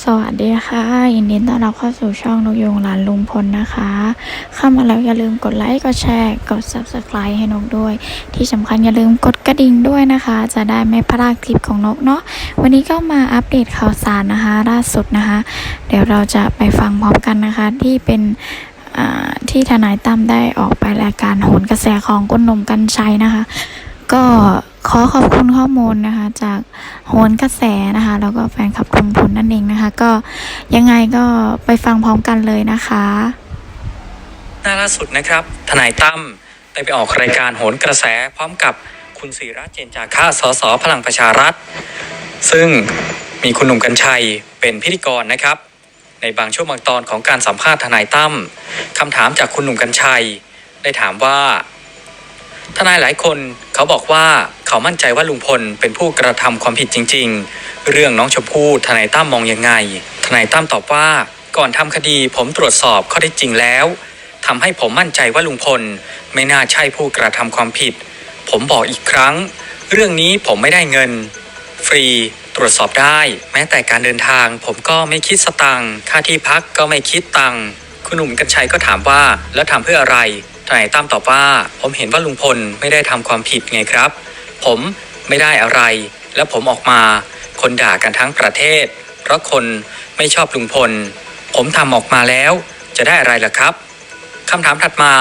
สวัสดีค่ะยินดีต้อนรับเข้าสู่ช่องนกยูงหลานลุงพลนะคะ เข้ามาแล้วอย่าลืมกดไลค์กดแชร์กด subscribe ให้นกด้วย ที่สำคัญอย่าลืมกดกระดิ่งด้วยนะคะ จะได้ไม่พลาดคลิปของนกเนาะวันนี้ก็มาอัปเดตข่าวสารนะคะล่าสุดนะคะ เดี๋ยวเราจะไปฟังพร้อมกันนะคะที่เป็นที่ทนายตั้มได้ออกไปรายการโหนกระแสของคุณหนุ่มกัญชัยนะคะ ก็ ขอขอบคุณข้อมูลนะคะ จากโหนกระแสนะคะ แล้วก็แฟนคลับลุงพลนั่นเองนะคะ ก็ยังไงก็ไปฟังพร้อมกันเลยนะคะหน้าล่าสุดนะครับ ทนายตั้มได้ไปออกรายการโหนกระแสพร้อมกับคุณศิระเจนจาค่าสสพลังประชารัฐ ซึ่งมีคุณหนุ่มกัญชัยเป็นพิธีกรนะครับ ในบางช่วงบางตอนของการสัมภาษณ์ทนายตั้มคำถามจากคุณหนุ่มกัญชัย ได้ถามว่า ทนายหลายคนเขาบอกว่า เขามั่นใจว่าลุงพลเป็นผู้กระทำความผิดจริง ๆ เรื่องน้องชมพู่ทนายตั้มมองยังไง ทนายตั้มตอบว่า ก่อนทำคดีผมตรวจสอบข้อเท็จจริงแล้วทำให้ผมมั่นใจว่าลุงพลไม่น่าใช่ผู้กระทำความผิด ผมบอกอีกครั้ง เรื่องนี้ผมไม่ได้เงิน ฟรีตรวจสอบได้ แม้แต่การเดินทาง ผมก็ไม่คิดสตังค์ค่าที่พักก็ไม่คิดตังค์คุณหนุ่มกัญชัยก็ถามว่าแล้วทำเพื่ออะไรทนายตั้มตอบว่า ผมเห็นว่าลุงพลไม่ได้ทำความผิดไงครับ ผมไม่ได้อะไร แล้วผมออกมา คนด่ากันทั้งประเทศ เพราะคนไม่ชอบลุงพล ผมทำออกมาแล้ว จะได้อะไรล่ะครับคำถามถัดมา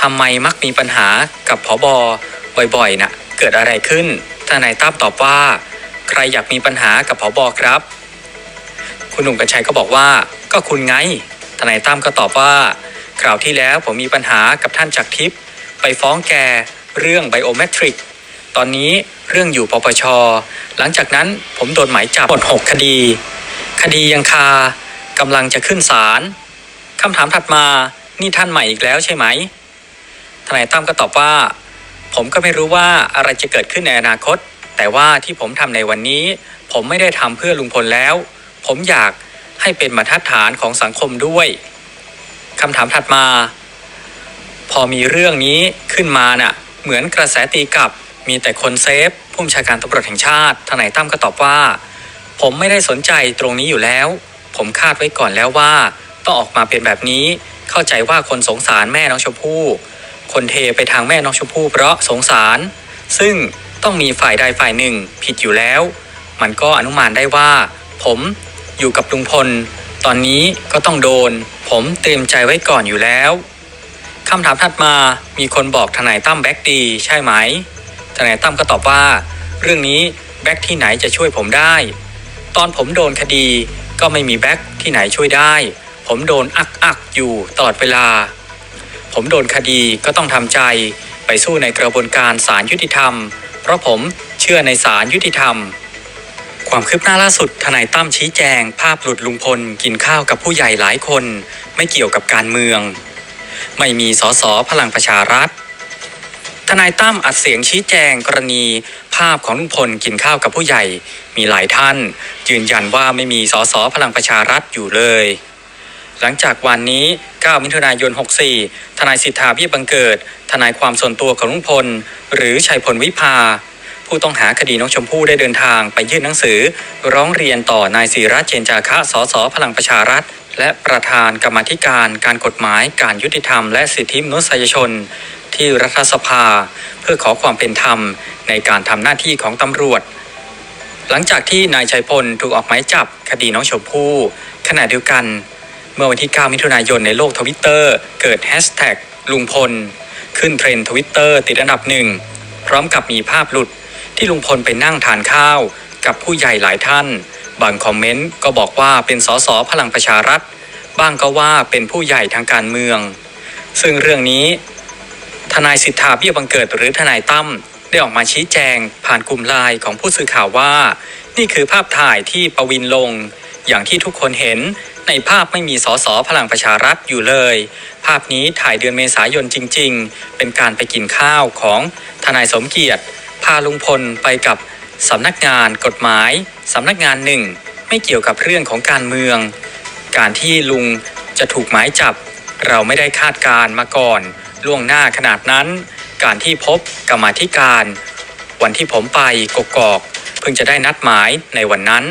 ทำไมมักมีปัญหากับผอบอบ่อยๆน่ะเกิดอะไรขึ้นทนายตั้มตอบว่า ใครอยากมีปัญหากับผอบอครับ คุณหนุ่มกัญชัยก็บอกว่า ก็คุณไงทนายตั้มก็ตอบว่าคราวที่แล้วผมมีปัญหากับท่านจักรทิพย์ไปฟ้องแกเรื่องไบโอเมตริก ตอนนี้เรื่องอยู่ปปช หลังจากนั้นผมโดนหมายจับหมด6คดี คดียังคากำลังจะขึ้นศาลคำถามถัดมานี่ท่านใหม่อีกแล้วใช่ไหมทนายตั้มก็ตอบว่า ผมก็ไม่รู้ว่าอะไรจะเกิดขึ้นในอนาคต แต่ว่าที่ผมทำในวันนี้ ผมไม่ได้ทำเพื่อลุงพลแล้ว ผมอยากให้เป็นบรรทัดฐานของสังคมด้วยคำถามถัดมา พอมีเรื่องนี้ขึ้นมาน่ะ เหมือนกระแสตีกลับ มีแต่คนเซฟผู้บัญชาการตำรวจแห่งชาติทนายตั้มก็ตอบว่า ผมไม่ได้สนใจตรงนี้อยู่แล้ว ผมคาดไว้ก่อนแล้วว่า ต้องออกมาเป็นแบบนี้ เข้าใจว่าคนสงสารแม่น้องชมพู่ คนเทไปทางแม่น้องชมพู่เพราะสงสาร ซึ่งต้องมีฝ่ายใดฝ่ายหนึ่งผิดอยู่แล้ว มันก็อนุมานได้ว่า ผมอยู่กับลุงพล ตอนนี้ก็ต้องโดน ผมเตรียมใจไว้ก่อนอยู่แล้วคำถามถัดมามีคนบอกทนายตั้มแบ็กดีใช่ไหม ทนายตั้มก็ตอบว่า เรื่องนี้แบ็กที่ไหนจะช่วยผมได้ ตอนผมโดนคดีก็ไม่มีแบ็กที่ไหนช่วยได้ ผมโดนอักอักอยู่ตลอดเวลา ผมโดนคดีก็ต้องทำใจไปสู้ในกระบวนการศาลยุติธรรม เพราะผมเชื่อในศาลยุติธรรม ความคืบหน้าล่าสุดทนายตั้มชี้แจง ภาพหลุดลุงพลกินข้าวกับผู้ใหญ่หลายคน ไม่เกี่ยวกับการเมือง ไม่มีสสพลังประชารัฐ ทนายตั้มอัดเสียงชี้แจงกรณีภาพของลุงพลกินข้าวกับผู้ใหญ่ มีหลายท่าน ยืนยันว่าไม่มีสสพลังประชารัฐอยู่เลย หลังจากวันนี้ 9 มิถุนายน 64 ทนายสิทธาเบี้ยบังเกิด ทนายความส่วนตัวของลุงพล หรือชัยพลวิภา ผู้ต้องหาคดีน้องชมพู่ได้เดินทางไปยื่นหนังสือ ร้องเรียนต่อนายศิระเจนจาคะสสพลังประชารัฐและประธานกรรมธิการการกฎหมายการยุติธรรมและสิทธิมนุษยชน ที่รัฐสภา เพื่อขอความเป็นธรรมในการทำหน้าที่ของตำรวจ หลังจากที่นายชัยพลถูกออกหมายจับคดีน้องชมพู่ขณะเดียวกัน เมื่อวันที่ 9 มิถุนายนในโลกทวิตเตอร์เกิดแฮชแท็กลุงพล ขึ้นเทรนด์ทวิตเตอร์ติดอันดับหนึ่งพร้อมกับมีภาพหลุดที่ลุงพลไปนั่งทานข้าว กับผู้ใหญ่หลายท่าน บางคอมเมนต์ก็บอกว่าเป็นสสพลังประชารัฐ บ้างก็ว่าเป็นผู้ใหญ่ทางการเมือง ซึ่งเรื่องนี้ นายสิทธาเบี้ยบังเกิดหรือทนายตั้มได้ออกมาชี้แจง ผ่านกลุ่มไลน์ของผู้สื่อข่าวว่า นี่คือภาพถ่ายที่ประวินลง อย่างที่ทุกคนเห็นในภาพไม่มีสสพลังประชารัฐอยู่เลย ภาพนี้ถ่ายเดือนเมษายนจริง ๆ เป็นการไปกินข้าวของทนายสมเกียรติ พาลุงพลไปกับสำนักงานกฎหมายสำนักงานหนึ่ง ไม่เกี่ยวกับเรื่องของการเมือง การที่ลุงจะถูกหมายจับ เราไม่ได้คาดการ์มาก่อน ล่วงหน้าขนาดนั้น การที่พบกรรมาธิการ วันที่ผมไปกกอก เพิ่งจะได้นัดหมายในวันนั้น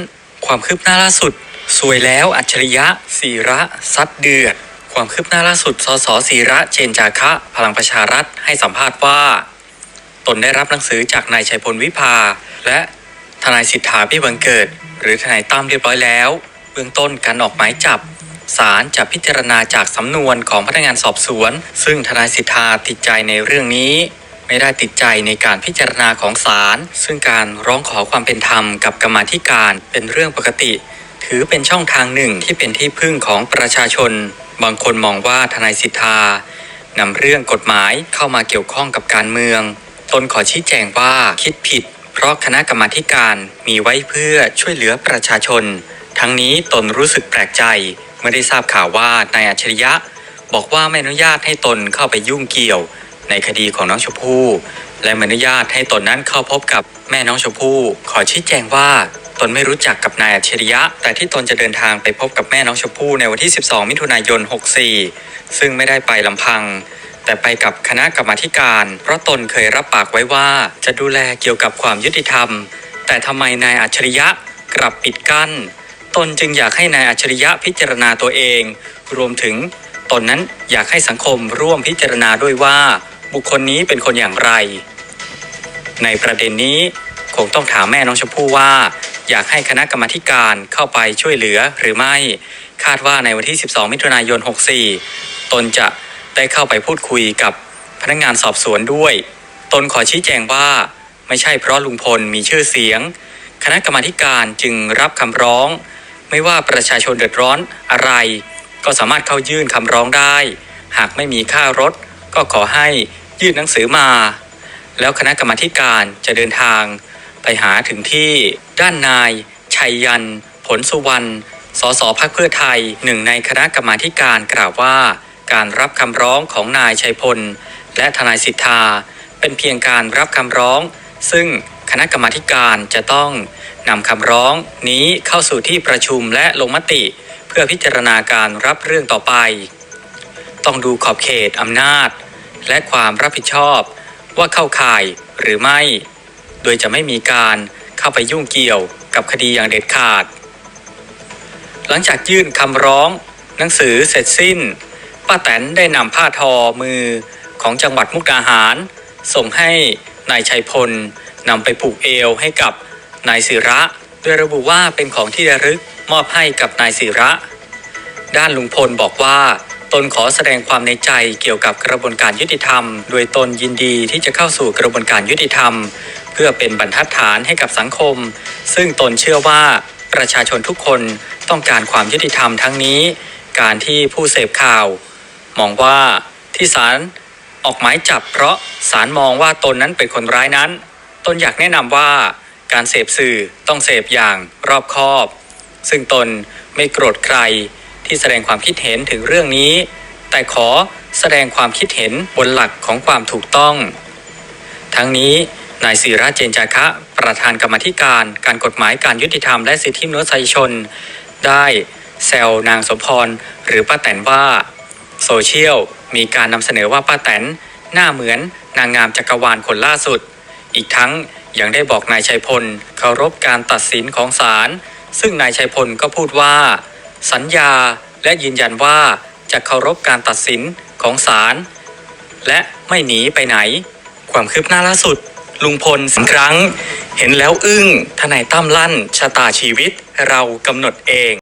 ความคืบหน้าล่าสุดสวยแล้วอัจฉริยะสีระซัดเดือด ความคืบหน้าล่าสุดสสสีระเจนจาคะ พลังประชารัฐให้สัมภาษณ์ว่า ตนได้รับหนังสือจากนายชัยพลวิภา และทนายสิทธาพิบังเกิด หรือทนายตั้มเรียบร้อยแล้ว เบื้องต้นการออกหมายจับ ศาลจะพิจารณาจากสำนวนของพนักงานสอบสวน ซึ่งทนายสิทธาติดใจในเรื่องนี้ ไม่ได้ติดใจในการพิจารณาของศาลซึ่งการร้องขอความเป็นธรรมกับกรรมาธิการเป็นเรื่องปกติ ถือเป็นช่องทางหนึ่งที่เป็นที่พึ่งของประชาชน บางคนมองว่าทนายสิทธานำเรื่องกฎหมายเข้ามาเกี่ยวข้องกับการเมือง ตนขอชี้แจงว่าคิดผิด เพราะคณะกรรมาธิการมีไว้เพื่อช่วยเหลือประชาชน ทั้งนี้ตนรู้สึกแปลกใจ เมื่อได้ทราบข่าวว่านายอัจฉริยะ บอกว่าไม่อนุญาตให้ตนเข้าไปยุ่งเกี่ยว ในคดีของน้องชมพู่และไม่อนุญาตให้ตนนั้นเข้าพบกับแม่น้องชมพู่ขอชี้แจงว่าตนไม่รู้จักกับนายอัจฉริยะ แต่ที่ตนจะเดินทางไปพบกับแม่น้องชมพู่ในวันที่ 12 มิถุนายน 64 ซึ่งไม่ได้ไปลำพัง แต่ไปกับคณะกรรมาการ เพราะตนเคยรับปากไว้ว่าจะดูแลเกี่ยวกับความยุติธรรม แต่ทำไมนายอัจฉริยะกลับปิดกั้น ตนจึงอยากให้นายอัจฉริยะพิจารณาตัวเอง รวมถึงตนนั้นอยากให้สังคมร่วมพิจารณาด้วยว่าบุคคลนี้เป็นคนอย่างไร ในประเด็นนี้คงต้องถามแม่น้องชมพู่ว่า อยากให้คณะกรรมการเข้าไปช่วยเหลือหรือไม่ คาดว่าในวันที่ 12 มิถุนายน 64 ตนจะได้เข้าไปพูดคุยกับพนักงานสอบสวนด้วย ตนขอชี้แจงว่า ไม่ใช่เพราะลุงพลมีชื่อเสียง คณะกรรมการจึงรับคำร้อง ไม่ว่าประชาชนเดือดร้อนอะไร ก็สามารถเข้ายื่นคำร้องได้ หากไม่มีค่ารถ ก็ขอให้ยื่นหนังสือมา แล้วคณะกรรมาการจะเดินทาง ไปหาถึงที่ด้านนาย ชัยยัน ผลสุวรรณสสพักเพื่อไทยหนึ่งในคณะกรรมาการกล่าวว่า การรับคำร้องของนายชัยพล และทนายสิทธาเป็นเพียงการรับคำร้อง ซึ่ง คณะกรรมาการจะต้องนำคำร้องนี้เข้าสู่ที่ประชุมและลงมติ เพื่อพิจารณาการรับเรื่องต่อไป ต้องดูขอบเขตอำนาจ และความรับผิดชอบว่าเข้าข่ายหรือไม่ โดยจะไม่มีการเข้าไปยุ่งเกี่ยวกับคดีอย่างเด็ดขาด หลังจากยื่นคำร้อง หนังสือเสร็จสิ้นป้าแตนได้นำผ้าทอมือของจังหวัดมุกดาหาร ส่งให้นายชัยพล นำไปผูกเอวให้กับนายศิระโดยระบุว่าเป็นของที่ระลึกมอบให้กับนายศิระ ด้านลุงพลบอกว่า ตนขอแสดงความในใจเกี่ยวกับกระบวนการยุติธรรม โดยตนยินดีที่จะเข้าสู่กระบวนการยุติธรรม เพื่อเป็นบรรทัดฐานให้กับสังคม ซึ่งตนเชื่อว่าประชาชนทุกคนต้องการความยุติธรรมทั้งนี้ การที่ผู้เสพข่าว มองว่าที่ศาลออกหมายจับเพราะศาลมองว่าตนนั้นเป็นคนร้ายนั้น ตนอยากแนะนำว่าการเสพสื่อต้องเสพอย่างรอบคอบ ซึ่งตนไม่โกรธใครที่แสดงความคิดเห็นถึงเรื่องนี้ แต่ขอแสดงความคิดเห็นบนหลักของความถูกต้อง ทั้งนี้นายศิระเจนจาคะ ประธานกรรมธิการ การกฎหมายการยุติธรรมและสิทธิมนุษยชน ได้แซวนางสมพรหรือป้าแตนว่า โซเชียลมีการนำเสนอว่าป้าแตนหน้าเหมือนนางงามจักรวาลคนล่าสุด อีกทั้งยังได้บอกนายชัยพลเคารพการตัดสินของศาลซึ่งนายชัยพลก็พูดว่า สัญญาและยืนยันว่าจะเคารพการตัดสินของศาลและไม่หนีไปไหน ความคืบหน้าล่าสุด ลุงพลสักครั้ง เห็นแล้วอึ้งทนายตั้มลั่นชะตาชีวิตเรากำหนดเอง